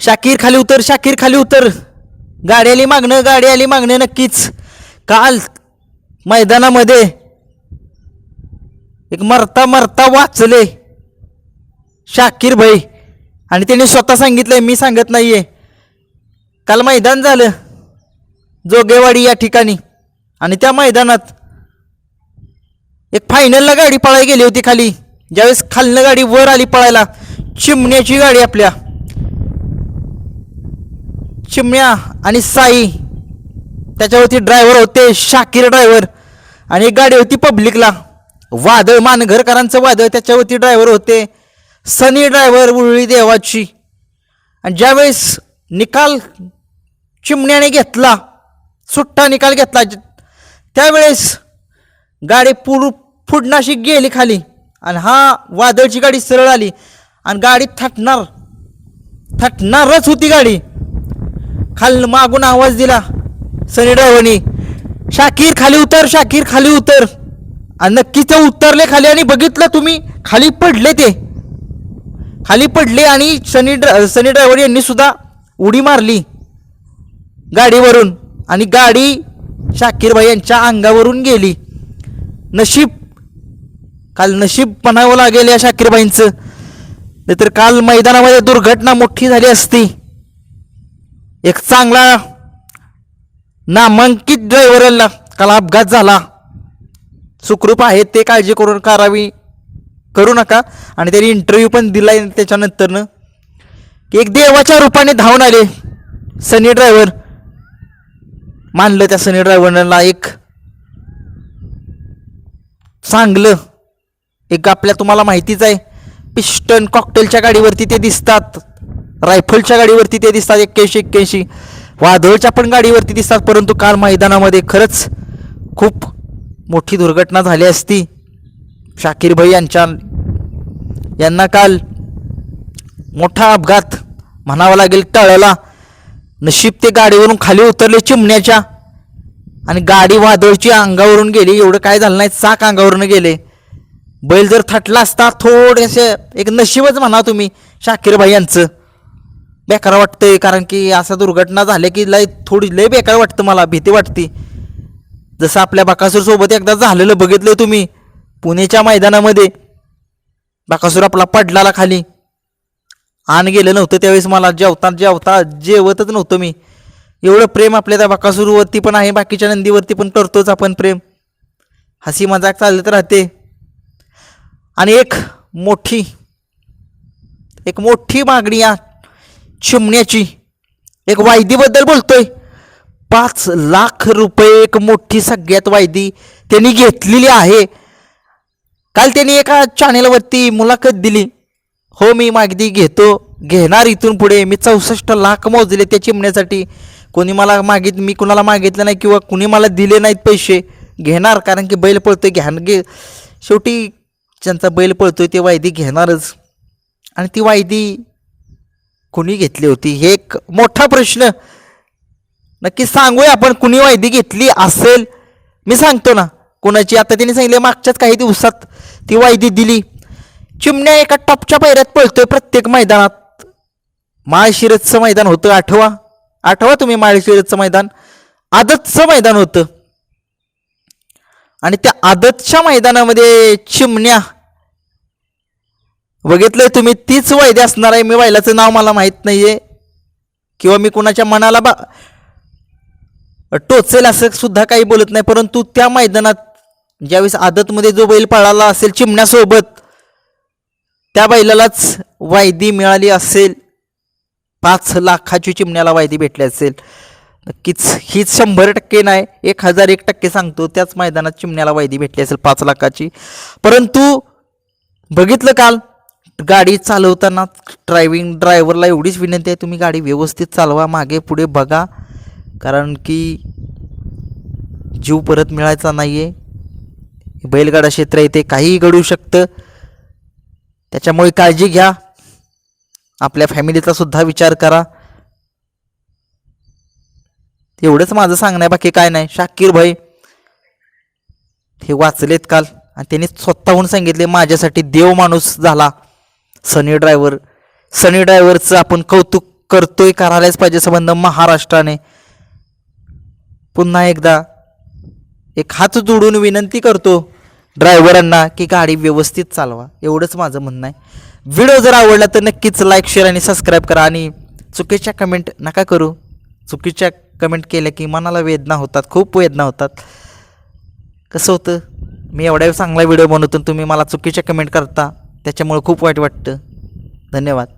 शाकीर खाली उतर शाकीर खाली उतर. गाडी आली मागणं गाडी आली मागणं नक्कीच. काल मैदानामध्ये एक मरता मरता वाचले शाकीर भाई. आणि त्यांनी स्वतः सांगितलंय मी सांगत नाहीये. काल मैदान झालं जोगेवाडी या ठिकाणी. आणि त्या मैदानात एक फायनलला गाडी पळायला गेली होती खाली. ज्यावेळेस खालनं गाडी वर आली पळायला चिमण्याची गाडी आपल्या. चिमण्या आणि साई त्याच्यावरती ड्रायव्हर होते शाकीर ड्रायव्हर आणि एक गाडी होती पब्लिकला. वादळ मानघरकरांचं वादळ त्याच्यावरती ड्रायव्हर होते. सनी ड्रायव्हर उरळी देवाची. आणि ज्यावेळेस निकाल चिमण्याने घेतला सुट्टा निकाल घेतला त्यावेळेस गाडी पुढ फुडणाशी गेली खाली. आणि हा वादळची गाडी सरळ आली. आणि गाडी थटणार थटणारच होती गाडी. खाल मागून आवाज दिला. सनी ड्रायव्हरनी शाकीर खाली उतर शाकीर खाली उतर. आणि नक्कीच ते उतरले खाली आणि बघितलं तुम्ही खाली पडले ते. खाली पडले आणि सनी ड्रा सनी ड्रायव्हर यांनी सुद्धा उडी मारली. गाडीवरून आणि गाडी शाकीरबाई यांच्या अंगावरून गेली. नशीब काल नशीब म्हणावं लागेल या शाकीरबाईंचं. नाहीतर काल मैदानामध्ये दुर्घटना मोठी झाली असती. एक चांगला नामांकित ड्रायव्हरला काल अपघात झाला. सुखरूप आहे ते काळजी करून करावी करू नका. आणि त्यांनी इंटरव्ह्यू पण दिला त्याच्यानंतरनं. की एक देवाच्या रूपाने धावून आले सनी ड्रायव्हर मानलं त्या सनी ड्रायव्हरला एक चांगलं एक आपल्या तुम्हाला माहितीच आहे पिस्टन कॉकटेलच्या गाडीवरती ते दिसतात. रायफलच्या गाडीवरती ते दिसतात एक्क्याऐंशी एक्क्याऐंशी. वादळच्या पण गाडीवरती दिसतात परंतु काल मैदानामध्ये खरंच खूप मोठी दुर्घटना झाली असती. शाकीर भाई यांच्या यांना काल मोठा अपघात म्हणावा लागेल टळला. नशीब ते गाडीवरून खाली उतरले चिमण्याच्या. आणि गाडी वादळची अंगावरून गेली एवढं काय झालं नाही चाक अंगावरून गेले. बैल जर थटला असता थोडेसे एक नशीबच म्हणा तुम्ही शाकीर भाई यांचं. बेकार वाटतंय कारण की असा दुर्घटना झाल्या की लय थोडी लय बेकार वाटतं मला भीती वाटते. जसं आपल्या बाकासूर सोबत एकदा झालेलं बघितलं तुम्ही पुणेच्या मैदानामध्ये. बाकासूर आपला पडलाला खाली. आण गेलं नव्हतं त्यावेळेस मला जेवता जेवता जेवतच नव्हतं मी. एवढं प्रेम आपल्या त्या बाकासूरवरती पण आहे बाकीच्या नंदीवरती पण करतोच आपण प्रेम. हसी मजाक चालत राहते. आणि एक मोठी एक मोठी मागणी या चिमण्याची. एक वायदीबद्दल बोलतोय. पाच लाख रुपये एक मोठी सगळ्यात वायदी त्यांनी घेतलेली आहे. काल त्यांनी एका चॅनेलवरती मुलाखत दिली. हो मी मागदी घेतो. घेणार इथून पुढे. मी चौसष्ट लाख मोजले त्या चिमण्यासाठी. कोणी मला मागित मी कुणाला मागितलं नाही किंवा कुणी मला दिले नाहीत पैसे. घेणार कारण की बैल पळतोय. घ्या घे. शेवटी ज्यांचा बैल पळतोय ते वायदी घेणारच. आणि ती वायदी कुणी घेतली होती? हे एक मोठा प्रश्न. नक्की सांगूया आपण कुणी वायदी घेतली असेल? मी सांगतो ना कुणाची? आता त्यांनी सांगितले मागच्याच काही दिवसात ती वायदी दिली. चिमण्या एका टॉपच्या पायऱ्यात पळतोय प्रत्येक मैदानात. माळशिरजचं मैदान होतं आठवा. आठवा तुम्ही माळशिरजचं मैदान. आदतचं मैदान होतं. आणि त्या आदतच्या मैदानामध्ये चिमण्या बघितलंय तुम्ही तीच वायदे असणार आहे. मी वायलाचं नाव मला माहीत नाही आहे किंवा मी कुणाच्या मनाला बा टोचेल असं सुद्धा काही बोलत नाही. परंतु त्या मैदानात ज्यावेळेस आदतमध्ये जो बैल पळाला असेल चिमण्यासोबत त्या बैलालाच वायदी मिळाली असेल. पाच लाखाची चिमण्याला वायदी भेटली असेल. नक्कीच हीच शंभर टक्के नाही एक हजार एक टक्के सांगतो त्याच मैदानात चिमण्याला वायदी भेटली असेल पाच लाखाची. परंतु बघितलं काल गाडी चालवताना ड्रायव्हिंग ड्रायव्हरला एवढीच विनंती आहे तुम्ही गाडी व्यवस्थित चालवा मागे पुढे बघा. कारण की जीव परत मिळायचा नाही आहे बैलगाडा क्षेत्र आहे ते काहीही घडू शकतं. त्याच्यामुळे काळजी घ्या. आपल्या फॅमिलीचा सुद्धा विचार करा. एवढंच माझं सांगणं बाकी काय नाही. शाकीर भाई हे वाचलेत काल. आणि त्यांनी स्वतःहून सांगितले माझ्यासाठी देव माणूस झाला. सनी ड्रायव्हर सनी ड्रायव्हरचं आपण कौतुक करतोय करायलाच पाहिजे संबंध महाराष्ट्राने. पुन्हा एकदा एक हात जोडून विनंती करतो ड्रायव्हरांना की गाडी व्यवस्थित चालवा. एवढंच माझं म्हणणं आहे. व्हिडिओ जर आवडला तर नक्कीच लाईक शेअर आणि सबस्क्राईब करा आणि चुकीच्या कमेंट नका करू. चुकीच्या कमेंट केल्या की मनाला वेदना होतात खूप वेदना होतात. कसं होतं? मी एवढ्या चांगला व्हिडिओ बनवतो तुम्ही मला चुकीच्या कमेंट करता. त्याच्यामुळं खूप वाईट वाटतं. धन्यवाद.